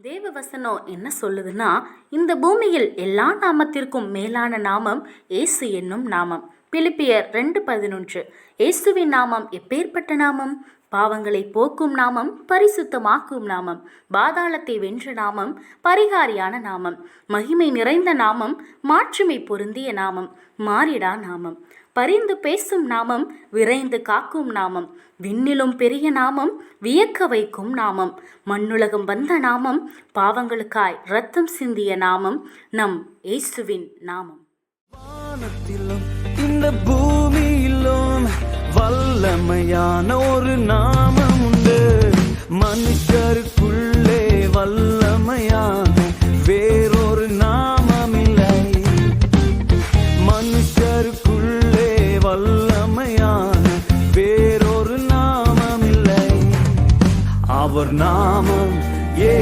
தேவ வசனம் என்ன சொல்லுதுன்னா இந்த பூமியில் எல்லா நாமத்திற்கும் மேலான நாமம் இயேசு என்னும் நாமம். பிலிப்பியர் ரெண்டு பதினொன்று இயேசுவின் நாமம் எப்பேற்பட்ட நாமம்? பாவங்களை போக்கும் நாமம் பரிசுத்தமாக்கும் நாமம் பாதாளத்தை வென்ற நாமம் பரிகாரியான நாமம் மகிமை நிறைந்த நாமம் மாற்றுமை பொருந்திய நாமம் மாறிடா நாமம் பரிந்து பேசும் நாமம் விரைந்து காக்கும் நாமம் விண்ணிலும் பெரிய நாமம் வியக்க வைக்கும் நாமம் மண்ணுலகம் வந்த நாமம் பாவங்களுக்காய் ரத்தம் சிந்திய நாமம் நம் இயேசுவின் நாமம். இந்த பூ வல்லமையான ஒரு நாமம் உண்டு. மனுஷருக்குள்ளே வல்லமையான வேறொரு நாமம் இல்லை மனுஷருக்குள்ளே வல்லமையான வேறொரு நாமம் இல்லை அவர் நாமம் ஏ